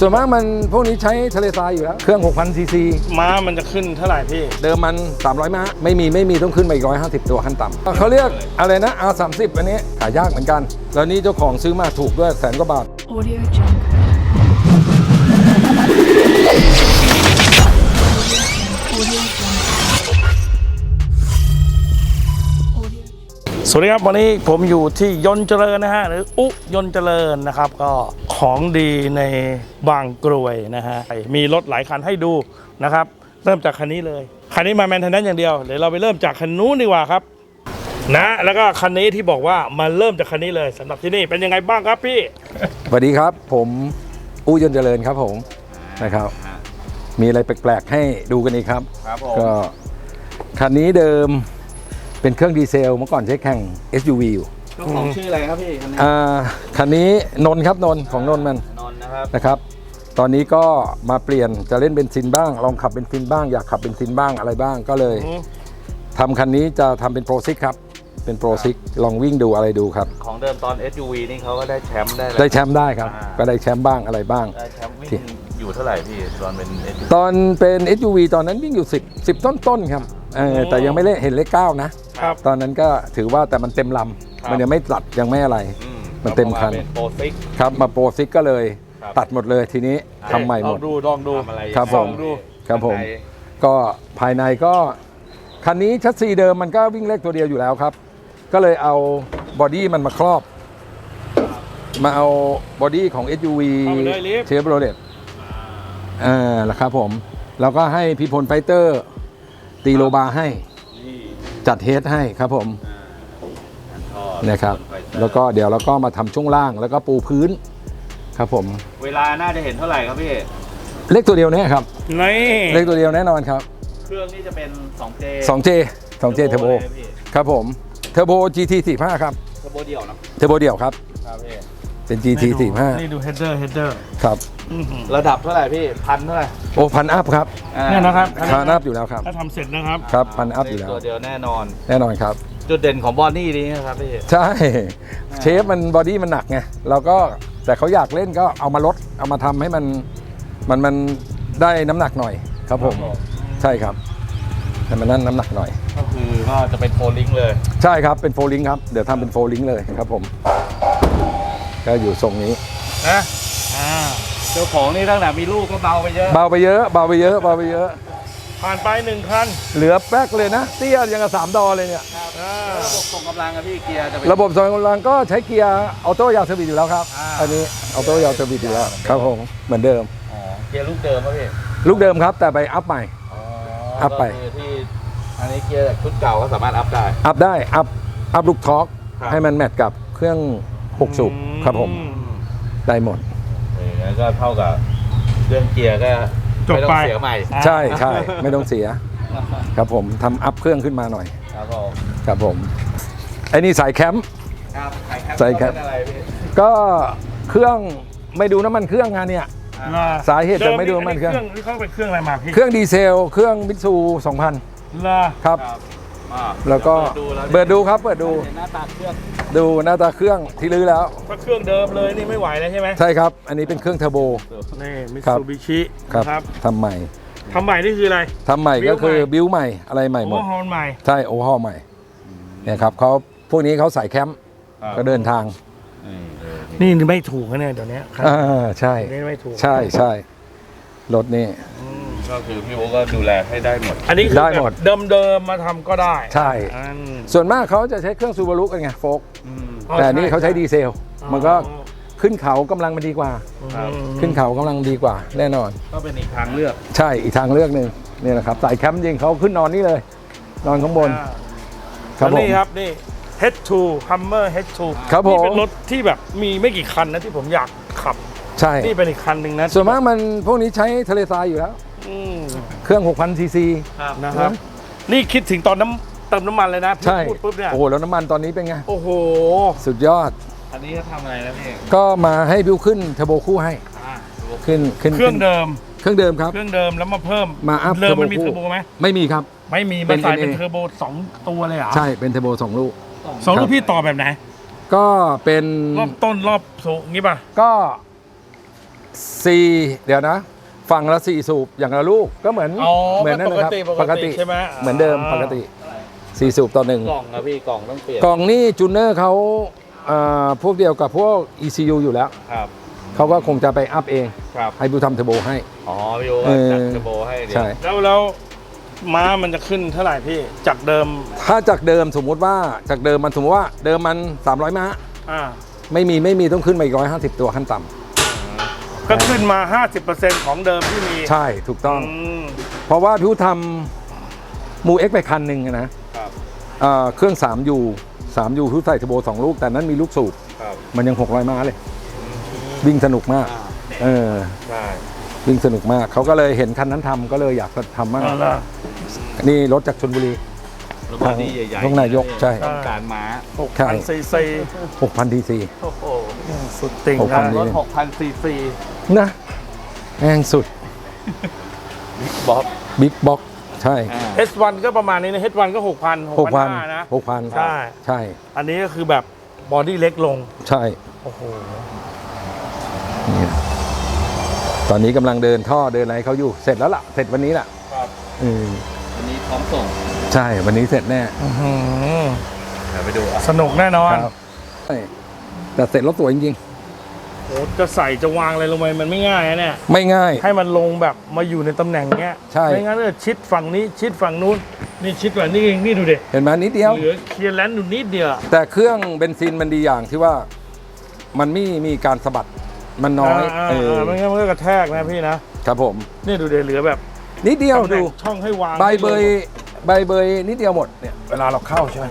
ส่วนมากมันพวกนี้ใช้ทะเลทรายอยู่แล้ว เครื่อง 6,000ซีซีม้ามันจะขึ้นเท่าไหร่พี่ เดิมมัน 300 ม้า ไม่มีไม่มีต้องขึ้นมาอีก150 ตัวขั้นต่ำเขาเรียกอะไรนะ R30 อันนี้ขายยากเหมือนกัน แล้วนี่เจ้าของซื้อมาถูกด้วยแสนกว่าบาท Audio Jungle. สวัสดีครับวันนี้ผมอยู่ที่ยนต์เจริญนะฮะหรืออุยนต์เจริญนะครับ ก็ของดีในบางกรวยนะฮะมีรถหลายคันให้ดูนะครับ เริ่มจากคันนี้เลย คันนี้มาแมนเทนแนนอย่างเดียวเดี๋ยวเราไปเริ่มจากคันนู้นดีกว่าครับนะแล้วก็คันนี้ที่บอกว่ามาเริ่มจากคันนี้เลยสำหรับที่นี่เป็นยังไงบ้างครับพี่สวัสดีครับ ผมอู้ยนต์เจริญครับผมนะครับ มีอะไรแปลกๆให้ดูกันอีกครับครับผมก็คันนี้เดิม เป็นเครื่องดีเซลเมื่อก่อนใช้แข่ง SUV อยู่เจ้าของชื่ออะไรครับพี่คันนี้อ่าคันนี้นนท์ครับนนท์ของนนท์มันนนท์นะครับนะครับ ตอนนี้ก็มาเปลี่ยนจะเล่นเบนซินบ้าง ลองขับเบนซินบ้างอยากขับเบนซินบ้างอะไรบ้างก็เลยอืมทำคันนี้จะทำเป็นโปรซิกครับ เป็นโปรซิกลองวิ่งดูอะไรดูครับ ของเดิมตอน SUV นี่เขาก็ได้แชมป์ได้อะไรได้แชมป์ได้ครับอ่าก็ได้แชมป์บ้างอะไรบ้าง ได้แชมป์วิ่ที่งอยู่เท่าไหร่พี่ตอนเป็น SUV ตอนเป็น SUV ตอนนั้นวิ่งอยู่ 10 10 ต้นต้นๆครับ เออแต่ยังไม่เล่นเห็นเลขเก้านะครับ ตอนนั้นก็ถือว่าแต่มันเต็มลครับำมันยังไม่ตัดยังไม่อะไร อืมันเต็มคันเป็นโปรซิก ครับมาโปรซิกก็เลยครับ ตัดหมดเลยทีนี้ทำใหม่หมด ลองดูลองดู ทำอะไรครับผม ลองดู ครับผม ข้างในก็ภายในก็ คันนี้ชัดซีเดิมมันก็วิ่งเลขตัวเดียวอยู่แล้วครับ ก็เลยเอาบอดี้มันมาครอบ มาเอาบอดี้ของ SUV เข้าไปเลยลิฟต์ เชฟโรเลตอ่าแล้วครับผม แล้วก็ให้พี่พลไฟเตอร์ ตีโลบาร์ให้นี่จัดเฮดให้ครับผมท่อนะครับ ไฟเตอแล้วก็เดี๋ยวเราก็มาทำช่วงล่างแล้วก็ปูพื้น ครับผม เวลาน่าจะเห็นเท่าไหร่ครับพี่ เลขตัวเดียวแน่ครับ นี่เลขตัวเดียวแน่นอนครับ เครื่องนี่จะเป็น 2J 2J 2J เทอร์โบเลยนะพี่ครับผมเทอร์โบ GT 45ครับเทอร์โบเดี่ยวเนอะเทอร์โบเดี่ยวครับ ครับพี่เป็น GT นี่ดูเฮดเดอร์เฮดเดอร์45ครับระดับเท่าไหร่พี่พันเท่าไหร่โอ้พันอัพครับอ่าเนี่ยนะครับพันอัพอยู่แล้วครับถ้าทำเสร็จนะครับครับพันอัพอยู่แล้วตัวเดียวแน่นอน แน่นอนครับจุดเด่นของบอนนี่นี่นะครับพี่ใช่เชฟมันบอดี้มันหนักไงเราก็แต่เขาอยากเล่นก็เอามาลดเอามาทำให้มันมันมันได้น้ำหนักหน่อยครับผมใช่ครับให้มันนั่นน้ำหนักหน่อย ก็คือก็จะเป็นโฟลิงเลย ใช่ครับเป็นโฟลิงครับเดี๋ยวทำเป็นโฟลิงเลยครับผม ก็อยู่ทรงนี้นะอ่า เจ้าของนี่ตั้งแต่มีลูกก็เบาไปเยอะ เบาไปเยอะ เบาไปเยอะ เบาไปเยอะ ผ่านไปหนึ่งคัน เหลือแป๊กเลยนะ เตี้ยยังกับสามดอเลยเนี่ยอ่าระบบส่งกำลังอะพี่เกียร์จะเป็น ระบบส่งกำลังก็ใช้เกียร์ออโต้ยาวเซอร์วิสอยู่แล้วครับ อ่า อันนี้ออโต้ยาวเซอร์วิสอยู่แล้วครับผมเหมือนเดิม อ๋อเกียร์ลูกเดิมป่ะพี่ลูกเดิมครับ แต่ไปอัพใหม่ อ๋ออัพไป ก็คือที่อันนี้เกียร์จากชุดเก่าก็สามารถอัพได้ อัพได้อัพอัพลูกท็อกครับ ให้มันแมทกับเครื่อง6สูบครับผม ได้หมด เอองั้นก็เท่ากับเรื่องเกียร์ก็จบไม่ต้อไป งเสียใหม่ ใช่ใช่ ไม่ต้องเสีย ครับผมทำอัพเครื่องขึ้นมาหน่อย ครับผมครับผมไอ้นี่สายแคมป์ ครับใส่แคปใส่แคปเป็นอะไรพี่ก็เครื่องไม่ดูน้ำมันเครื่องงานเนี่ยล่ะสาเหตุจะไม่ดูมันเครื่องนี่เขาเป็นเครื่องอะไรมาพี่เครื่องดีเซล เครื่องมิตซู2000ล่ะครับ ครับอ่า แล้วก็เปิดดูแล้วเปิดดูครับเปิดดูเห็นหน้าตาเครื่องดูหน้าตาเครื่องที่ลื้อแล้วถ้าเครื่องเดิมเลยนี่ไม่ไหวแล้วใช่ไหมใช่ครับ อันนี้เป็นเครื่องเทอร์โบนี่มิตครับซูบิชิครับครับทำใหม่ทำใหม่นี่คืออะไรทำใหม่ก็คือบิ้บิววใหม่ใหม่อะไรใหม่หมโอ้ดฮอนใหม่ใช่โอเวอร์ฮอลใหม่เนี่ยครับเขาพวกนี้เขาใส่แคมป์ก็เดินทาง นี่ไม่ถูกนะเนี่ยเดี๋ยวนี้ครับอ่าใช่นี่ไม่ถูกใช่ใช่รถนี่ ก็คือพี่โอ๊คก็ดูแลให้ได้หมด อันนี้คือได้หมด แบบเดิมๆมาทำก็ได้ใช่ อัน ส่วนมากเขาจะใช้เครื่องซูบารุกันไงโฟกอ๋อแต่อันนี่เขาใช้ดีเซล อ๋อ มันก็ขึ้นเขากำลังมันดีกว่า ครับ ขึ้นเขากำลังดีกว่า แน่นอน ก็เป็นอีกทางเลือกใช่อีกทางเลือกหนึ่งนี่แหละครับสายแคมป์จริงเขาขึ้นนอนนี่เลย นอนข้างบนอ่าครับแล้วผม นี่ครับนี่ H2 Hummer H2 ครับผม นี่เป็นรถที่แบบมีไม่กี่คันนะที่ผมอยากขับ ใช่ นี่เป็นอีกคันหนึ่งนะส่วนมากมันพวกนี้ใช้ทะเลทรายอยู่แล้ว อืมเครื่อง 6,000ซีซีนะครับ นี่คิดถึงตอนน้ำเติมน้ำมันเลยนะใช่พูดปุ๊บเนี่ย โอ้โหแล้วน้ำมันตอนนี้เป็นไง โอ้โห สุดยอด อันนี้จะทำอะไรนะพี่ก็มาให้บิวขึ้นเทอร์โบคู่ให้อ่าดูขึ้นขึ้นเครื่องเดิม เครื่องเดิมครับ เครื่องเดิมแล้วมาเพิ่มมาอัพเดิมมันเทอร์โบมีเทอร์โบคู่ไหมไม่มีครับ ไม่มีเป็มันนใส่ NA เป็นเทอร์โบสองตัวเลยเหรอใช่เป็นเทอร์โบสองลูก สองลูครักบ พี่ต่อแบบไหน ก็เป็น รอบต้นรอบสูงงี้ป่ะ ก็สี่เดี๋ยวนะ ฝั่งละสี่สูบอย่างละลูกก็เหมือนอ๋อเหมือนนั่นนะครับปกติใช่ไหมเหมือนเดิมอ่าปกติสี่สูบต่อหนึ่ง กล่องนะพี่กล่องต้องเปลี่ยนกล่องนี่จูเนอร์เขาอ่าพวกเดียวกับพวก ECU อยู่แล้ว ครับเขาก็คงจะไปอัพเอง ครับให้บูทำเทอร์โบให้ อ๋อพี่โอเอก็อจัดเทอร์โบให้เดี๋ยวใช่ แล้วแล้วม้ามันจะขึ้นเท่าไหร่พี่จากเดิมถ้าจากเดิมสมมุติว่าจากเดิมมันสมมติว่าเดิมมัน 300ม้าอ่าไม่มีไม่มีต้องขึ้นมาอีก150 ตัวขั้นต่ ก็ขึ้นมา 50%ของเดิมที่มีำใช่ถูกต้องมเพราะว่าพิวทำมูเอ็กไปคันหนึ่งอะนะครับเอ่อเครื่อง 3U 3U พิวใส่เทอร์โบ2 ลูก แต่นั้นมีลูกสูบครับ มันยัง 600 ม้าเลย วิ่งสนุกมากอ่าเออ ใช่วิ่งสนุกมาก เขาก็เลยเห็นคันนั้นทำก็เลยอยากทำมาก เอาละนี่รถจากชนบุรี รถบอดี้ใหญ่พวกนายกใช่ ต้องการม้า หกใช่ พันซีซี6,000 TC โอ้โหสุดติ่งหกพันะนรถ6,000ซีซีนะแรงสุดบ๊อบ บิ๊กบ็อกใช่อ่าเอสวันก็ประมาณนี้นะเอสวันก็หกพันหกพัน6,000นะ6,000ใช่ ใช่อันนี้ก็คือแบบบอดี้เล็กลง ใช่ โอ้โหนี่นะตอนนี้กำลังเดินท่อเดินอะไรเขาอยู่ เสร็จแล้วล่ะ เสร็จวันนี้ล่ะครับเออวันนี้พร้อมส่ง ใช่วันนี้เสร็จแน่อื้อหือเดี๋ยวไปดูอะสนุกแน่นอนครับใช่แต่เสร็จรถสวยจริงโอ้จะใส่จะวางอะไรลงไปมันไม่ง่ายนะเนี่ย ๆ ไม่ง่าย ให้มันลงแบบมาอยู่ในตำแหน่งเนี้ยใช่ ไม่งั้นเออชิดฝั่งนี้ชิดฝั่งนู้น นี่ชิดฝั่งนี้เองนี่ดูดิเห็นไหมนิดเดียว เหลือเคลียร์แลนด์อยู่นิดเดียวแต่เครื่องเบนซินมันดีอย่างที่ว่า มันไม่มีการสะบัดมันน้อยาเออไม่งั้นมันก็กระแทกนะพี่นะ ครับผม นี่ดูดิเหลือแบบนิดเดียวตำแหน่ดูงช่องให้วางใบเบย ใบเบยนิดเดียวหมดเนี่ยเวลาเราเข้าใช่ไหม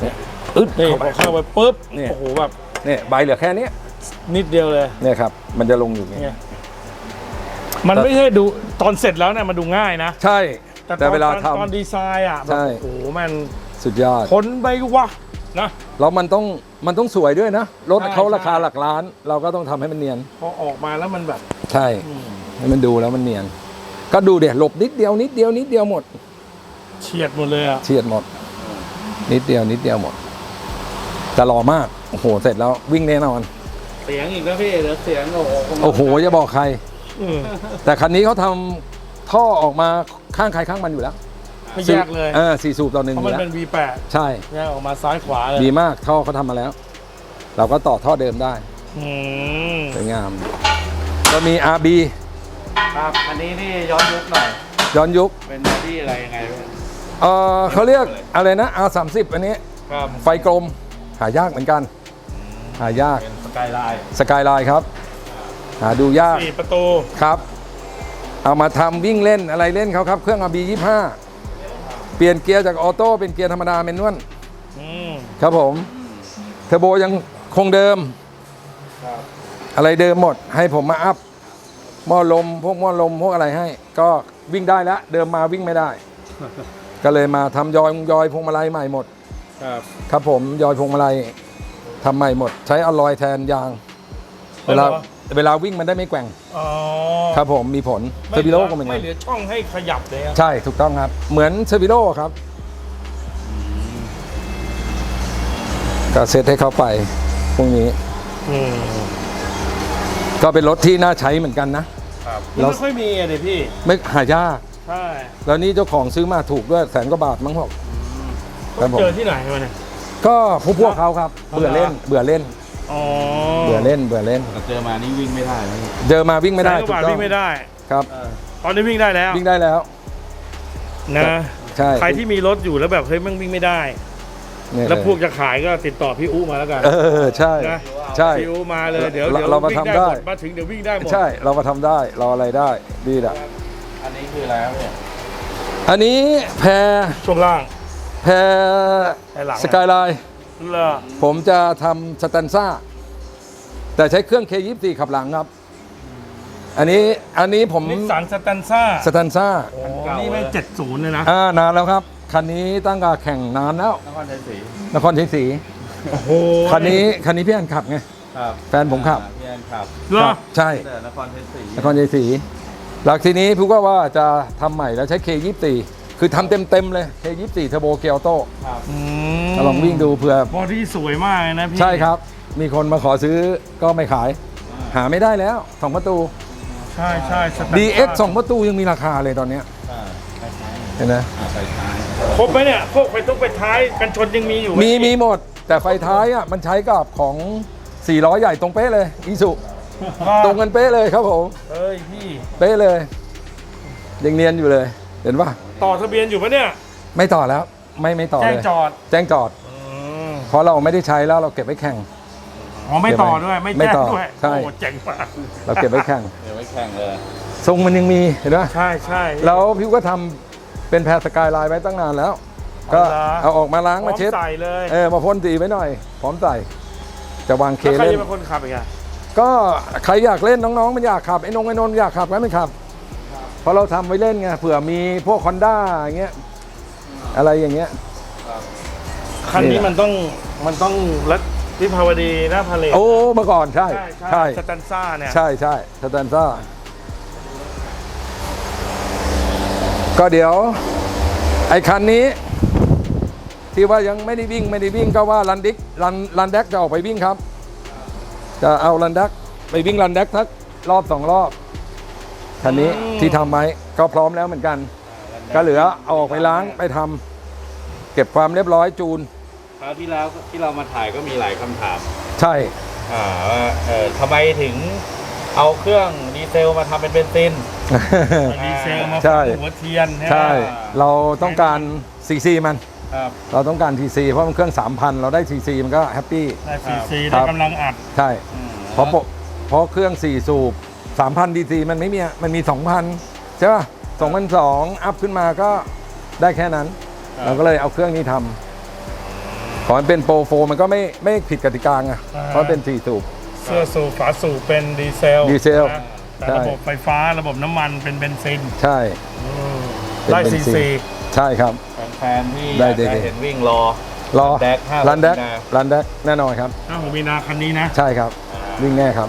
เนี่ยอึดนี่เข้าพไปอเข้าไปปุ๊บเนี่ย โอ้โหแบบเนี่ยใบเหลือแค่เนี้ยนิดเดียวเลยเนี่ยครับมันจะลงอยู่เนี่ยเนี่ยมันไม่ใช่ดูตอนเสร็จแล้วเนี่ยมันดูง่ายนะใช่ แต่แต่เวลาตอนทำ ตอนดีไซน์อะแบบใช่โอ้โหมันสุดยอด พ้นไปวะนะ แล้วมันต้องมันต้องสวยด้วยนะรถใช่เขาใช่ราคาหลักล้าน เราก็ต้องทำให้มันเนียน พอออกมาแล้วมันแบบ ใช่ให้มันดูแล้วมันเนียน ก็ดูเดี๋ยวหลบนิดเดียวนิดเดียวนิดเดียวหมด เฉียดหมดเลยอะเฉียดหมด นิดเดียวนิดเดียวหมดแต่หล่อมากโอ้โหเสร็จแล้ววิ่งแน่นอน เสียงอีกแล้วพี่เดี๋ยวเสียงโอ้โหโอ้โหอย่าบอกใคร อืมแต่คันนี้เขาทำท่อออกมาข้างใครข้างมันอยู่แล้วไม่แยกเลยเออสี่สูบต่อหนึ่งเพอราะยู่มันแล้วเป็น V8 ใช่แยกออกมาซ้ายขวาเลยดีมากท่อเขาทำมาแล้ว เราก็ต่อท่อเดิมได้อืมสวยงามก็มี RB ครับอันนี้นี่ย้อนยุคหน่อยย้อนยุคเป็นบอดี้อะไรยังไงพี่ เออเขาเรียกอะไรนะ R30 อันนี้ ครับไฟกลมหายากเหมือนกัน หายากเป็นสกายไลน์สกายไลน์ครับ หาดูยากสี่ประตู ครับ เอามาทำวิ่งเล่นอะไรเล่นเขาครับ เครื่อง RB 25 เปลี่ยนเกียร์จากออโต้เป็นเกียร์ธรรมดาเมนวลอืมครับผมเทอร์โบยังคงเดิม ครับอะไรเดิมหมด ให้ผมมาอัพหม้อลม พวกหม้อลม พวกอะไรให้ ก็วิ่งได้แล้วเดิมมาวิ่งไม่ได้ ก็เลยมาทำยอยยอยพวงมาลัยใหม่หมด ครับ ครับผมยอยพวงมาลัยทำใหม่หมด ใช้อลลอยแทนยาง เวลาเวลาวิ่งมันได้ไม่แกว่งอ๋อครับผมมีผลเซอร์วิโลก็เหมือนกัไม่นเหลือช่องให้ขยับเลยอะใช่ถูกต้องครับ เหมือนเซอร์วิโลครับก็เซตให้เขาไปพวกนี้อืมก็เป็นรถที่น่าใช้เหมือนกันนะ ครับมันไม่ค่อยมีอะเดี๋ยพี่ ไม่หายาก ใช่แล้วนี่เจ้าของซื้อมาถูกด้วยแสนกว่าบาทมั้งครับครับผมเจอที่ไหนมาเนี่ย ก็พวกพวกเขาครับเบื่อเล่นเบื่อเล่นอ๋อเบื่อเล่นเบื่อเล่นแต่เจอมานี่วิ่งไม่ได้นะพี่เจอมาวิ่งไม่ได้แสนกถูว่ากบาทต้อวิ่งงไม่ได้ครับเออตอนนี้วิ่งได้แล้ววิ่งได้แล้วนะใช่ใครที่มีรถอยู่แล้วแบบเฮ้ยมันวิ่งไม่ได้เนี่ยแล้วพวกจะขายก็ติดต่อพี่อู้มาแล้วกัน เออใช่นะใช่พี่อู้มาเลยเดี๋ยวเราเดี๋ยวเรามาวิ่งทำได้หมมาถึงเดี๋ยววิ่งได้หมดใช่เรามาทำได้เราอะไรได้ดีแหละอันนี้ คืออะไรครับพี่อันนี้แพรช่วงล่าง แพรไอ้หลัง สกายไลน์เลอผมจะทำสแตนซ่า แต่ใช้เครื่อง K24 ขับหลังครับ อันนี้อันนี้ผมนิสสันสแตนซ่าสแตนซ่าโอ้นี่ไม่เจ็ดศูนย์เลยนะอ่านานแล้วครับ คันนี้ตั้งแต่แข่งนานแล้ว นครชัยศรีนครชัยศรีโอ้โหคันนี้คันนี้พี่อันขับไง ครับแฟนผมขับอ่าพี่แอนขับเหรอ ใช่ แต่นครชัยศรีนครชัยศรี หลักทีนี้พูดก็ว่าจะทำใหม่แล้วใช้ K24 คือทำเต็มๆเลย K24 เทอร์โบเกียวโต้ครับอืลองวิ่งดูเผื่อบอดี้สวยมากเลยนะพี่ ใช่ครับ มีคนมาขอซื้อก็ไม่ขาย หาไม่ได้แล้วสองประตู ใช่ใช่สแตนดาร์ DX สองประตูยังมีราคาเลยตอนเนี้ยอ่าคล้ายเห็นไหมๆอ่าไฟท้ายครบไหมเนี่ยพวกไฟทุกไฟท้ายกันชนยังมีอยู่ไหมีมีหมด แต่ไฟท้ายอะมันใช้กับของ4ล้อใหญ่ตรงเป๊ะเลยอีสุ ตรงกันเป๊ะเลยครับผมเฮ้ยพี่ เป๊ะเลย ยังเนียนอยู่เลย เห็นปะต่อทะเบียนอยู่ปะเนี่ย ไม่ต่อแล้ว ไม่ไม่ต่อแจ้งเลยจอด แจ้งจอด เพราะเราไม่ได้ใช้แล้วเราเก็บไว้แข่งอ๋อไม่ต่อด้วยไม่ไม่แจ้งต่อด้วยใช่โอ้เจ๋งมากเราเก็บไว้แข่งเดี๋ยวไว้แข่งเลยทรงมันยังมีเห็นปะใช่ใช่แล้วพี่ก็ทำเป็นแพรสกายไลน์ไว้ตั้งนานแล้ว ก็เอาเหรอเอาออกมาล้างพร้มาอมเช็ดใส่เลยเออมาพ่นสีไว้หน่อย พร้อมใส่จะวางเคแล้วใครเล่นจะเป็นคนขับอีกอะ ก็ใครอยากเล่นน้องๆ มันอยากขับไอ้นงไอ้นนท์อยากขับก็ไม่ขับเพราะเราทำไว้เล่นไงเผื่อมีพวกคอนด้าอย่างเงี้ยอะไรอย่างเงี้ยคันนี่นี้แหละมันต้องมันต้องรัดวิภาวดีหน้าพาเลทโอ้เมื่อก่อนใช่ใช่ใช่สแตนซ่าเนี่ยใช่ใช่สแตนซ่าก็เดี๋ยวไอ้คันนี้ ที่ว่ายังไม่ได้วิ่งไม่ได้วิ่งก็ว่ารันดิกรันรันแดกจะออกไปวิ่งครับ จะเอารันแดกไปวิ่งรันแดกทักรอบสองรอบคันนี้ที่ทำไว้ก็พร้อมแล้วเหมือนกัน ก็เหลือเอาออกไปล้างไปทำเก็บความเรียบร้อยจูน คราวที่แล้วที่เรามาถ่ายก็มีหลายคำถามใช่ อ่าว่าเออทำไมถึงเอาเครื่องดีเซลมาทำเป็นเบนซิน ดีเซลมาใช่ฝังหัวเทียนนะใช่ เราต้องการ CC มัน ครับเราต้องการ TC เพราะมันเครื่อง 3,000 เราได้ TC มันก็แฮปปี้ ได้ซีซีครัได้บ กำลังอัดใช่อืมเพราะปกเพราะเครื่อง 4 สูบ 3,000 DC มันไม่มีอะมันมี 2,000 ใช่ป่ะ2,200อัพขึ้นมาก็ได้แค่นั้น เราก็เลยเอาเครื่องนี้ทำขอให้เป็นโปรโฟมันก็ไม่ไม่ผิดกติกาไงเพราะเป็น 4 สูบ เสื้อสูบฝาสูบเป็นดีเซลดีเซลนะแต่ใช่ ระบบไฟฟ้าระบบน้ำมันเป็นเบนซินใช่เป็นได้เบนซิซีน ซี ใช่ครับ แฟนๆที่ได้ อยากได้จะได้เห็นวิ่งรอ รอแดกห้ารันแดกมีนา รันแดกแน่นอนครับ ถ้าผมมีนาคันนี้นะใช่ครับ วิ่งแน่ครับ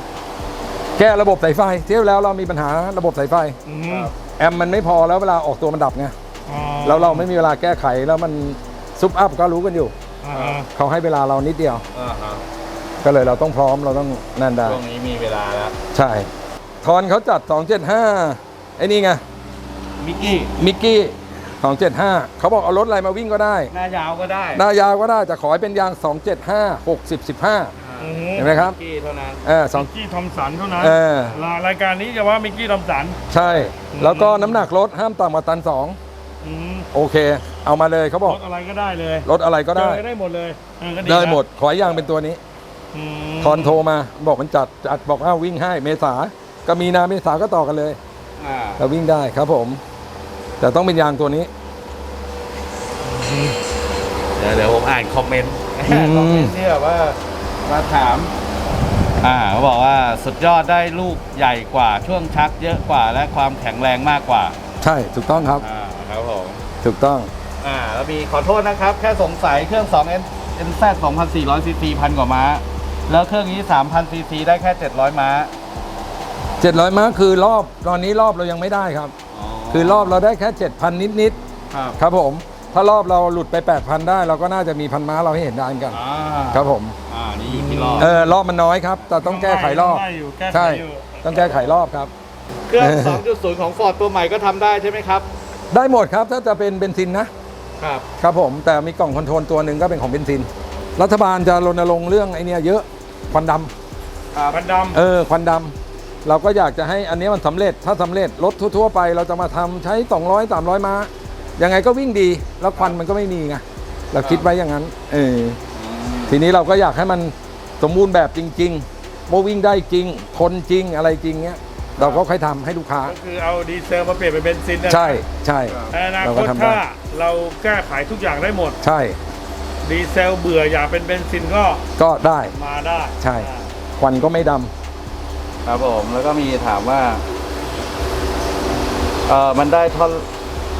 แก้ระบบสายไฟเที่ยวแล้วเรามีปัญหาระบบสายไฟ อืมแอมมันไม่พอแล้วเวลาออกตัวมันดับไงอ๋อแล้วเราไม่มีเวลาแก้ไขแล้วมันซุปอัพก็รู้กันอยู่ อ่าเขาให้เวลาเรานิดเดียว อ่าฮะก็เลยเราต้องพร้อมเราต้องนั่นได้ ช่วงนี้มีเวลาแล้วใช่ ทอนเขาจัด 275ไอ้นี่ไง มิกกี้มิกกี้ 275 เขาบอกเอารถอะไรมาวิ่งก็ได้ หน้ายาวก็ได้หน้ายาวก็ได้แต่ขอให้เป็นยาง 275 60 15 อืเห็นไหมครับมิกกี้เท่านั้นเออสอง มิกกี้ทอมสันเท่านั้นเออรายการนี้จะว่ามิกกี้ทอมสันใช่ แล้วก็น้ำหนักรถห้ามต่ำกว่าตันอืม2โอเค เอามาเลยเขาบรอกถอะไรก็ได้เลยรถอะไรก็ได้ เจอได้หมดเลยเออก็นะได้หมดขอให้ยางเป็นตัวนี้อืมทอนโทรมาบอกมันจัดจัดบอกอ้าววิ่งให้เมษาก็มีนาเมษาก็ต่อกันเลยอ่า เราวิ่งได้ครับผม แต่ต้องเป็นยางตัวนี้ เดี๋ยวเดี๋ยวผมอ่านคอมเมนต์อืมคอมเมนต์ที่แบบว่ามาถาม อ่าเขาบอกว่าสุดยอดได้ลูกใหญ่กว่าช่วงชักเยอะกว่าและความแข็งแรงมากกว่า ใช่ถูกต้องครับ อ่าครับผมถูกต้อง อ่าแล้วมีขอโทษนะครับ แค่สงสัยเครื่อง2 N NZ 2,400ซีซีพันกว่าม้า แล้วเครื่องนี้ 3,000ซีซีได้แค่ 700 ม้า 700ม้าคือรอบตอนนี้รอบเรายังไม่ได้ครับ คือรอบเราได้แค่ 7,000นิดนิดครับๆครับผม ถ้ารอบเราหลุดไป 8,000 ได้เราก็น่าจะมีพันม้าเราให้เห็นได้กัน อ่าครับผมอ่านี่อยู่ที่รอบเออรอบมันน้อยครับ แต่ต้องแก้ไขรอบได้อยู่แก้ไขใช่อยู่ ต้องแก้ไขรอบครับ เครื่อง 2.0 ของ Ford ตัวใหม่ก็ทำได้ใช่ไหมครับ ได้หมดครับถ้าจะเป็นเบนซินนะ ครับ ครับผมแต่มีกล่องคอนโทรลตัวหนึ่งก็เป็นของเบนซิน รัฐบาลจะรณรงค์เรื่องไอ้เนี่ยเยอะควันดำพันดำเออควันดำ เราก็อยากจะให้อันนี้มันสำเร็จถ้าสำเร็จรถทั่ว ๆ ไป เราจะมาทำใช้ 200 300 ม้า ยังไงก็วิ่งดี แล้วควันมันก็ไม่มีไงเราคิดไว้อย่างนั้นเออทีนี้เราก็อยากให้มันสมบูรณ์แบบจริงๆว่าวิ่งได้จริงทนจริงอะไรจริงเนี้ยเราก็ค่อยทำให้ลูกค้า ก็คือเอาดีเซลมาเปลี่ยนเป็นเบนซินนะใช่ใช่ในอนาเราคก็ตทำได้ถ้าเราแก้ไขทุกอย่างได้หมด ใช่ ดีเซลเบื่ออยากเป็นเบนซินก็ก็ได้มาได้ ใช่อ่าควันก็ไม่ดำ ครับผมแล้วก็มีถามว่าเออมันได้ท่อน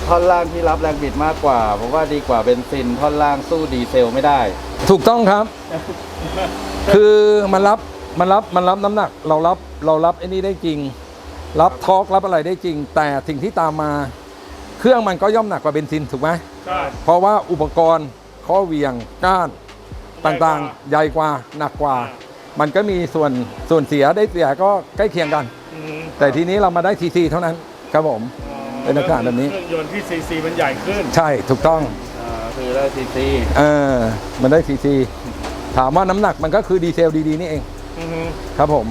ท่อนล่างที่รับแรงบิดมากกว่า เพราะว่าดีกว่าเบนซินท่อนล่างสู้ดีเซลไม่ได้ ถูกต้องครับ คือมันรับมันรับมันรับน้ำหนัก เรารับเรารับไอ้นี่ได้จริง รับทอร์กรับอะไรได้จริง แต่สิ่งที่ตามมา เครื่องมันก็ย่อมหนักกว่าเบนซินถูกไหมใช่เพราะว่าอุปกรณ์ข้อเหวียงก้านต่างๆ ใหญ่กว่าหนักกว่า มันก็มีส่วนส่วนเสียได้เสียก็ใกล้เคียงกัน อืมแต่ทีนี้เรามาได้ทีซีเท่านั้นครับผม เป็นลักษณะแบบนี้ เครื่องยนต์ที่ซีซีมันใหญ่ขึ้นใช่ถูกต้องอ่าคือได้ซีซีเออมันได้ทีซีถามว่าน้ำหนักมันก็คือดีเซลดีๆนี่เองอือฮึครับผม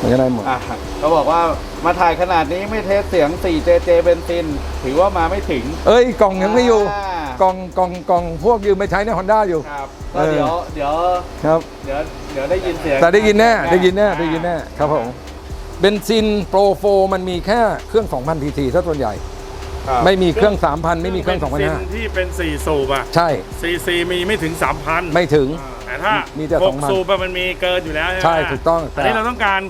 มันก็ได้หมด อะเขาบอกว่ามาถ่ายขนาดนี้ไม่เทสเสียง 4JJ เบนซิน ถือว่ามาไม่ถึงเอ้ยกล่องยังไม่อยู่อ่า กล่องกล่องกล่องพวกยืมไปใช้ในฮอนด้าอยู่ ครับก็เออเดี๋ยวเดี๋ยวครับ เดี๋ยวเดี๋ยวได้ยินเสียงแต่ได้ยินแน่ได้ยินแน่ได้ยินแน่ครับผมเบนซินโปรโฟมันมีแค่เครื่อง 2,000ทีทีซะส่วนใหญ่ ครับไม่มีเครื่อง 3,000 ไม่มีเครื่องบนซิน2,500ที่เป็นสี่สูบอะใช่ซีซีมีไม่ถึง 3,000ไม่ถึง แต่ถ้ามีแต่หก2,000 สูบอะมันมีเกินอยู่แล้วใช่ไหมใช่ถูกต้อง อันนี้เราต้องการ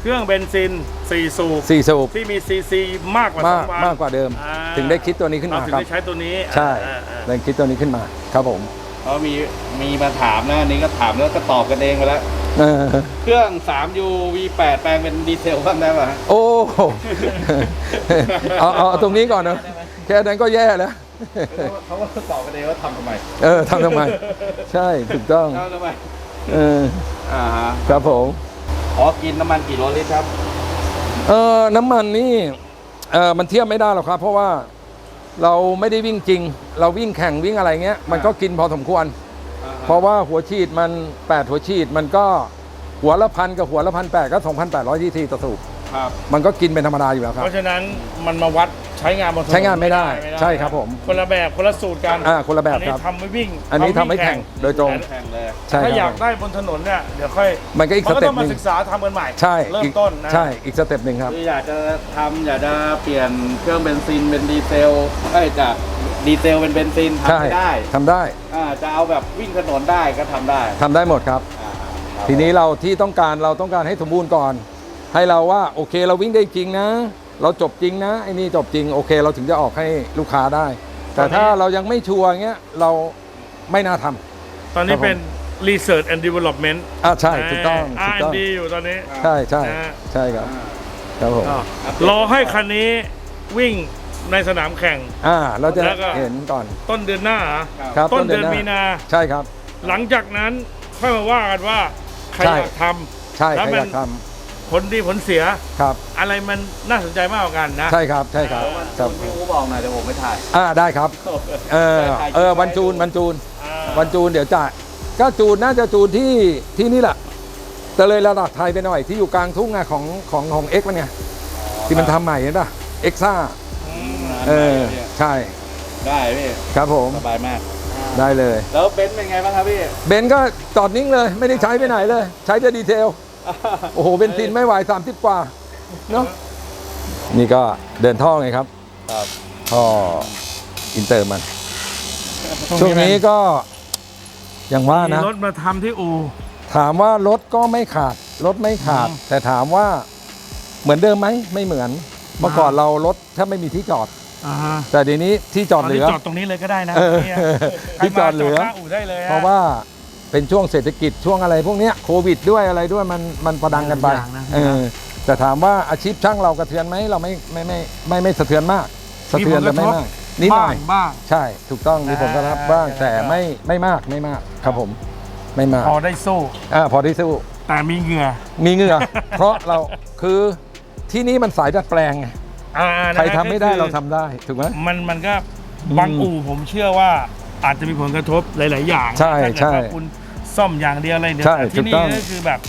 เครื่องเบนซินสี่สูบ4สูบที่มีซีซีมากกว่ามาก2,000มากกว่าเดิม อ่าถึงได้คิดตัวนี้ขึ้นเรามาถึงครับ ได้ใช้ตัวนี้ใช่อ่าอ่าเลยคิดตัวนี้ขึ้นมาครับผมเขามีมีมาถามนะอันนี้ก็ถามแล้วก็ตอบกันเองไปแล้ว เออเครื่อง 3U V8 แปลงเป็นดีเซลบ้างได้ป่ะโอ้เอาเอาเอาตรงนี้ก่อนนะแค่นั้นก็แย่แล้ว เขาก็ตอบกันเองว่าทำทำไมเออทำทำไม ใช่ถูกต้อง ทำทำไมเอออ่าฮะครับผม ขอกินน้ำมันกี่โลลิตรครับ เออน้ำมันนี่เออมันเทียบไม่ได้หรอกครับ เพราะว่าเราไม่ได้วิ่งจริง เราวิ่งแข่งวิ่งอะไรเงี้ย มันก็กินพอสมควร เพราะว่าหัวฉีดมัน 8 หัวฉีดมันก็หัวละพันกับหัวละพันแปดก็ 2,800ทีทีต่อสูบครับมันก็กินเป็นธรรมดาอยู่แล้วครับ เพราะฉะนั้นมันมาวัด ใช้งานบนถนนใช้งานไม่ได้ไม่ใช่ครับผมคนละแบบคนละสูตรกันอ่าคนละแบบอันนี้ครับทำไว้วิ่งอันนี้ทำให้แข่งโดยตรง แข่งเลย ใช่ถ้าอยาคกรับได้บนถนนเนี่ยเดี๋ยวค่อยมันก็อีกมันสก็เต็ต้ปองหมานึ่งศึกษาทำกันใหม่ใช่เริ่อีมกต้นนะใช่อีกสเต็ปหนึ่งครับ คืออยากจะทำอยากจะเปลี่ยนเครื่องเบนซินเป็นดีเซลเอ้ยจากดีเซลเป็นเบนซินทำใช่ไม่ได้ทำได้อ่าจะเอาแบบวิ่งถนนได้ก็ทำได้ทำได้หมดครับ อ่าครับทีนี้เราที่ต้องการเราต้องการให้สมบูรณ์ก่อน ให้เราว่าโอเคเราวิ่งได้จริงนะ เราจบจริงนะไอ้นี่จบจริงโอเค เราถึงจะออกให้ลูกค้าได้ แต่ถ้าเรายังไม่ชัวร์เงี้ยเราไม่น่าทำ ตอนนี้ครับผม เป็น research and development อ่าใช่ถูกต้องถูกต้อง R&D อยู่ตอนนี้ ใช่ใช่นะ ใช่ครับครับผมก็รอให้คันนี้วิ่งในสนามแข่ง อ่าเราจะแล้วก็ เห็นก่อนต้นเดือนหน้าเหรอ ครับต้นเดือนหามีนา ใช่ครับ หลังจากนั้นค่อยมาว่ากันว่า ใครใช่ อยากทใช่แล้วใครมันอยากทำ ผลดีผลเสียำครับ อะไรมันน่าสนใจมากกว่ากันนะ ใช่ครับใช่ครับวันครับจูนพี่อูบอกหน่อยเดี๋ยวผมไปถ่าย อ่าได้ครับ เออเออวันจูนวันจูนอ่าวันจูนเดี๋ยวจะก็จูนน่าจะจูนที่ที่นี่แหละแต่เลยระดับไทยไปหน่อยที่อยู่กลางทุ่งอะของของของเอ็กมันไงที่มันทำใหม่เห็นป่ะเอ็กซ่าเออใช่ ได้พี่ครับผมสบายมาก ได้เลย แล้วเบนซ์เป็นไงบ้างครับพี่ เบนซ์ก็จอดนิ่งเลย ไม่ได้ใช้ไปไหนเลย ใช้แต่ดีเทล โอ้โหเบนซินไม่ไหว30 กว่าเนาะนี่ก็เดินท่อไงครับครับท่ออินเตอร์มัน ช่วงนี้ก็อย่างว่ามีนะรถมาทำที่อู่ถามว่ารถก็ไม่ขาด รถไม่ขาดอืมแต่ถามว่าเหมือนเดิมไหมไม่เหมือน เมื่อก่อนเรารถถ้าไม่มีที่จอด อ่าฮะแต่เดี๋ยวนี้ที่จอดตอนเหลืนี้อจอดตรงนี้เลยก็ได้นะเออเนี่ยที่จอดเหลือ ใครมาจอดหน้าอู่ได้เลยฮเพราะว่า เป็นช่วงเศรษฐกิจช่วงอะไรพวกเนี้ยโควิดด้วยอะไรด้วยมันมันประดังกันไปอย่างนะ เออแต่ถามว่าอาชีพช่างเรากระเทือนไหมเราไม่ไม่ไม่ไม่ไม่สะเทือนมาก สะเทือนแต่ไม่มากนิดหน่อย บ้างบ้างใช่ถูกต้องมีผลกระทบบ้างอ่าแต่ไม่ไม่มากไม่มากครับผม ไม่มากพอได้สู้ อ่าพอที่สู้แต่มีเหงื่อมีเหงื่อ เพราะเราคือที่นี่มันสายดัดแปลงไงอ่านะใครทำไม่ได้ก็คือเราทำได้ถูกไหม มันมันก็อืมบางอู่ผมเชื่อว่า อาจจะมีผลกระทบหลาย ๆ อย่างใช่ถ้าเกิดใช่ว่าคุณซ่อมอย่างเดียวอะไรเดียวใช่แต่ที่ถูกนี่ต้องก็คือแบบ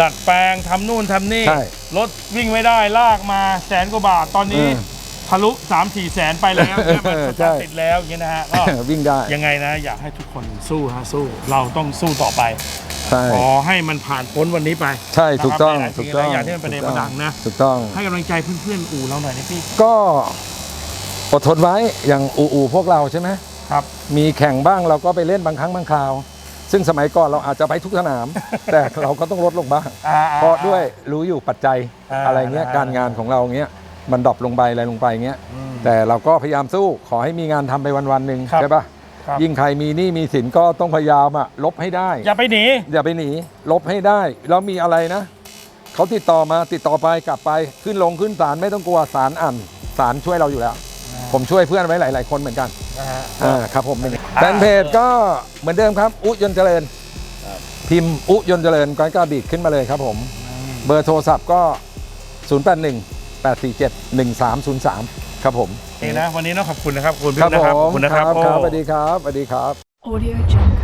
ดัดแปลงทำนู่นทำนี่ใช่รถวิ่งไม่ได้ลากมาแสนกว่าบาทตอนนี้ เออทะลุ3 4แสนไปแล้วเนี่ยมันใช่ติดแล้วอย่างเงี้ยนะฮะก็ วิ่งได้ยังไงนะ อยากให้ทุกคนสู้ฮะสู้เราต้องสู้ต่อไป ใช่ขอให้มันผ่านพ้นวันนี้ไปใช่ถูกต้องนะครับถูกต้องหลายๆอย่างที่มันเป็นประเด็นประดังนะ ถูกต้อง ให้กำลังใจเพื่อนๆ อู่เราหน่อยนะพี่ ก็อดทนไว้อย่างอูอูพวกเราใช่ไหม ครับมีแข่งบ้างเราก็ไปเล่นบางครั้งบางคราว ซึ่งสมัยก่อนเราอาจจะไปทุกสนาม แต่เราก็ต้องลดลงบ้างอ่าเพราะด้วยรู้อยู่ปัจจัยอ่าอะไรเงี้ยอ่าการงานของเราเงี้ยมันดรอปลงไปอะไรลงไปเงี้ยอืมแต่เราก็พยายามสู้ขอให้มีงานทำไปวันๆหนึ่งครับใช่ปะครับยิ่งใครมีหนี้มีสินก็ต้องพยายามอะลบให้ได้ อย่าไปหนีอย่าไปหนี ลบให้ได้แล้วมีอะไรนะเขาติดต่อมาติดต่อไปกลับไปขึ้นลงขึ้นศาลไม่ต้องกลัวศาลอ่านศาลช่วยเราอยู่แล้ว ผมช่วยเพื่อนไว้หลาย ๆ คนเหมือนกัน นะฮะ อ่าครับผมแฟนเพจก็เหมือนเดิมครับ อุยนต์เจริญพิมพ์อุยนต์เจริญก็ดีดขึ้นมาเลยครับผม เบอร์โทรศัพท์ก็ 081 847 1303 ครับผมนี่นะ วันนี้ต้องขอบคุณนะครับขอบคุณพี่ครับนะผครับขมอบคุณนะครับ ครับโอ้สวัสดีครับสวัสดีครับ Audio Jungle. Audio Jungle. Audio Jungle.